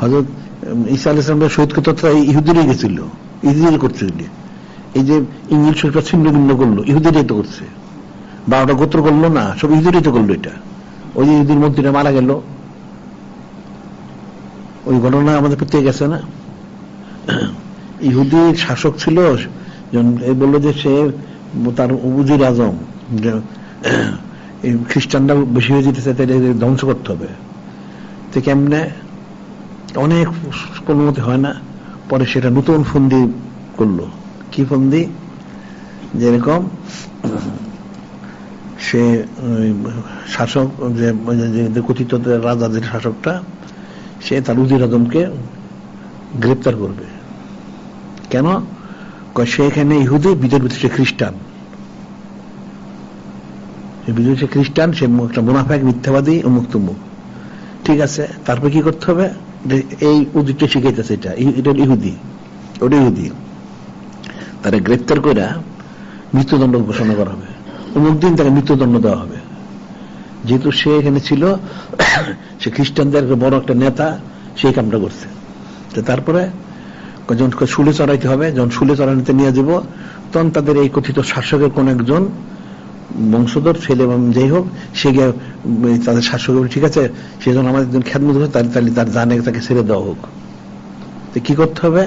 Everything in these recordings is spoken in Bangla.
হজরত ঈসা আল ইসলামের শহীদ কথা ইহুদিরই গেছিল ইহুদির করছিল এই যে ইংলিশ সরকার ছিন্ন ভিন্ন করল, ইহুদিরাই তো করছে। বারোটা গোত্র করল না, সব ইহুদিরাই তো করল এটা। ওই যে ইহুদির মন্ত্রীরা মারা গেল। ওই ঘটনা আমাদের প্রত্যেকে গেছে না? ইহুদি শাসক ছিল এই বলল যে সে তার উজির আজম খ্রিস্টানরা বেশি হয়ে যেতেছে তাই ধ্বংস করতে হবে। তো কেমনে? অনেক কোনো মতে হয় না। পরে সেটা নতুন ফন্দি করল। কি ফন্দি? যেরকম সে শাসক, যে কথিত রাজা যে শাসকটা, সে তার উজির আজমকে গ্রেপ্তার করবে। কেন? সে এখানে ইহুদি বিদের ভিতরে সে খ্রিস্টান। বিদের সে খ্রিস্টান, সে একটা মুনাফাক, মিথ্যাবাদী অমুক তুমুক ঠিক আছে, তারপর কি করতে হবে? এই উদিতটা শিখাইতেছে এটা। এটা ইহুদি। ওটা ইহুদি। তারা গ্রেপ্তার করে মৃত্যুদণ্ড ঘোষণা করা হবে। অমুক দিন তাকে মৃত্যুদণ্ড দেওয়া হবে। যেহেতু সে এখানে ছিল, সে খ্রিস্টানদের বড় একটা নেতা, সেই কামটা করছে। তো তারপরে যখন শুলে চড়াইতে হবে, যখন শুলে চড়াইতে নিয়ে যাব, তখন তাদের এই কথিত শাসকের কোন একজন বংশধর ছেলে এবং যাই হোক, সে গিয়ে তাদের শাসক ঠিক আছে, সে যখন আমাদের একজন খ্যাতমত হয় তাহলে তাহলে তার জানে, তাকে ছেড়ে দেওয়া হোক। তো কি করতে হবে?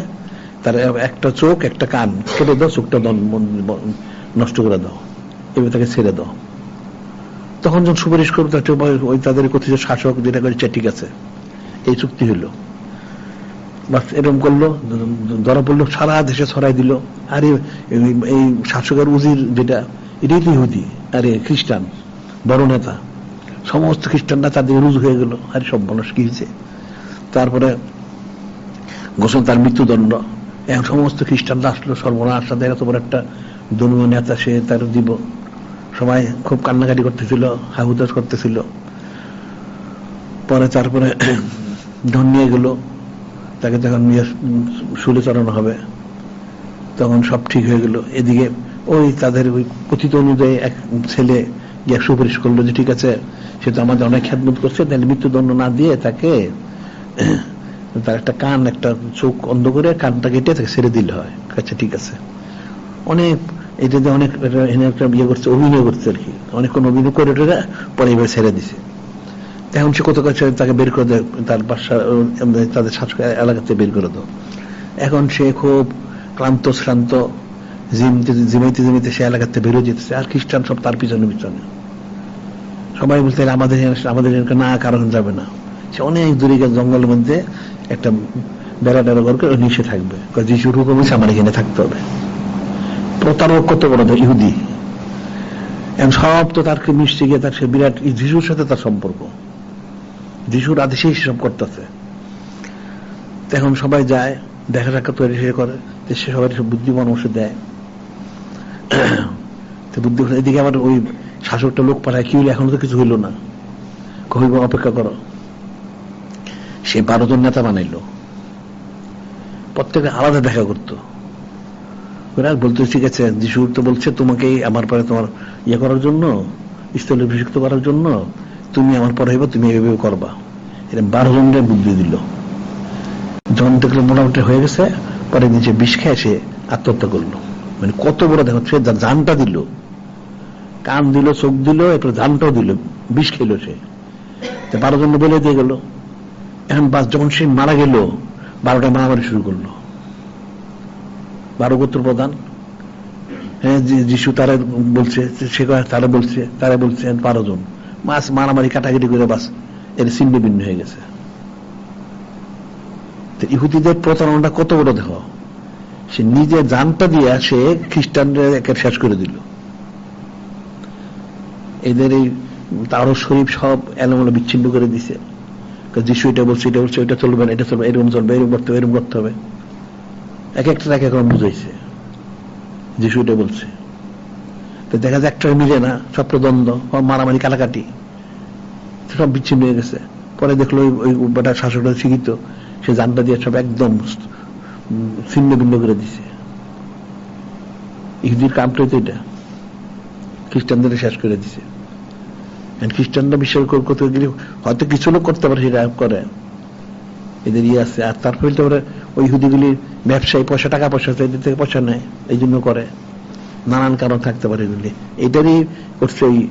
তার একটা চোখ, একটা কান কেটে দাও, চোখটা নষ্ট করে দাও। এবার তাকে ছেড়ে দাও। তখন যখন সুপারিশ করবে, তার ওই তাদের কথিত শাসক যেটা করেছে ঠিক আছে। এই চুক্তি হইল। বাস, এরকম করল, ধরা পড়ল, সারা দেশে ছড়াই দিল। আর এই শাসকের উজির যেটা, এটাই তো ইহুদি। আরে, খ্রিস্টান, বড় নেতা। সমস্ত খ্রিস্টানরা তাদের রুজু হয়ে গেল। আরে, সব মানুষ কি হয়েছে? তারপরে ঘোষণা তার মৃত্যুদণ্ড। এখন সমস্ত খ্রিস্টানরা আসলো, সর্বনাশ। তাদের এত বড় একটা ধর্মীয় নেতা, সে তার দিব সবাই খুব কান্নাকাটি করতেছিল হাহুতাস করতেছিল। পরে তারপরে ধন নিয়ে গেল। তাকে যখন নিয়ে শুলে চড়ানো হবে, তখন সব ঠিক হয়ে গেল। এদিকে ওই তাদের ওই কথিত অনুযায়ী এক ছেলে গিয়ে সুপারিশ করল যে ঠিক আছে, সে তো আমাদের অনেক খ্যাতমত করছে, তাহলে মৃত্যুদণ্ড না দিয়ে তাকে তার একটা কান, একটা চোখ অন্ধ করে কানটা কেটে তাকে ছেড়ে দিলে হয়। আচ্ছা ঠিক আছে। অনেক এটাতে অনেক একটা ইয়ে করছে, অভিনয় করছে আর কি। অনেক অনেকক্ষণ অভিনয় করে টেরে পরে এবার ছেড়ে দিছে। এখন সে কত কাছে তাকে বের করে দেয়, তার বাসা, তাদের শাসক এলাকাতে বের করে দাও। এখন সে খুব ক্লান্ত, শ্রান্ত জিমাইতে জিমাইতে সে এলাকাতে বেরো যেতেছে। আর খ্রিস্টান সব তার পিছনে পিছনে। সবাই বলতে আমাদের আমাদের না, কারণ যাবে না। সে অনেক দূরে জঙ্গলের মধ্যে একটা বেড়া করে থাকবে। যিশুর হুকুম আমার এখানে থাকতে হবে। প্রতারক কত বড় ইহুদি। এখন সব তো তার মিশতে গিয়ে তার সে বিরাট যিশুর সাথে তার সম্পর্ক। যিশুর আদেশেই সব করতেছে। এখন সবাই যায়, দেখা সাক্ষাৎ তৈরি সে করে। সে সবাই সব বুদ্ধি পরামর্শ দেয়। তো বুদ্ধি এদিকে আবার ওই শাসকটা লোক পাঠায়, কি হইল এখনও তো কিছু হইল না। কহিব অপেক্ষা করো। সে বারো জন নেতা বানাইলো। প্রত্যেকে আলাদা দেখা করতো। বলতে, ঠিক আছে, যিশু তো বলছে তোমাকে আমার পরে তোমার ইয়ে করার জন্য, স্থলে অভিষিক্ত করার জন্য, তুমি আমার পরে হইবা, তুমি এভাবে করবা। এটা বারো জনের বুদ্ধি দিল। যখন দেখল মোটামুটি হয়ে গেছে পরে নিচে বিষ খেয়ে সে আত্মহত্যা করল। মানে কত বড় দেখো, সে জানটা দিল, কান দিল, চোখ দিল, এরপর জানটাও দিল, বিষ খেলো সে। বারো জন বলে দিয়ে গেল। এখন বাস যখন সে মারা গেল, বারোটা মারামারি শুরু করল। বারো গোত্র প্রধান। হ্যাঁ যিশু তারা বলছে, সে তারা বলছে তারা বলছে বারো জন। মাছ মারামারি কাটাকাটি করে বাস, এর ছিন্ন ভিন্ন হয়ে গেছে। ইহুদিদের প্রতারণাটা কত বড় দেখো? সে নিজে জানটা দিয়া সে খ্রিস্টানদের একে শেষ করে দিল। এদের এই তারও শরীফ সব এলোমেলো বিচ্ছিন্ন করে দিছে। যিশু এটা বলছে এটা বলছে, এটা চলবে না, এটা চলবে এরকম চলবে, এরকম করতে হবে, এরকম করতে হবে। এক একটা এক রকম বুঝাইছে। যিশু এটা বলছে। তো দেখা যায় একটা মিলে না সবটা দ্বন্দ্ব মারামারি কালাকাটি সব বিচ্ছিন্ন হয়ে গেছে। পরে দেখল ওই- বেটা শাসকটা শিক্ষিত, সে জানটা দিয়ে সব একদম ছিন্ন ভিন্ন করে দিছে। ইহুদির কামটাই তো এটা। খ্রিস্টানদের শেষ করে দিছে। খ্রিস্টানরা বিশ্বাস কর- করতে গেলে হয়তো কিছু লোক করতে পারে, সেটা করে। এদের ইয়ে আছে। আর তারপরে তো ওরা ওই ইহুদিগুলির ব্যবসায়ী পয়সা, টাকা পয়সা আছে এদের থেকে পয়সা নেয়, এই জন্য করে। নানান কারণ থাকতে পারে এগুলি। এটারই করছে ওই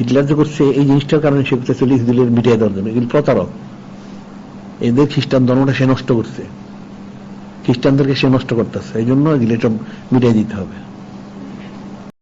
হিটলার যে করছে, এই জিনিসটার কারণে সে করতেছে ইহুদিদের মিটিয়ে দেওয়ার জন্য। এগুলি প্রতারক। এদের খ্রিস্টান ধর্মটা সে নষ্ট করছে। খ্রিস্টানদেরকে সে নষ্ট করতেছে এই জন্য সব মিটিয়ে দিতে হবে।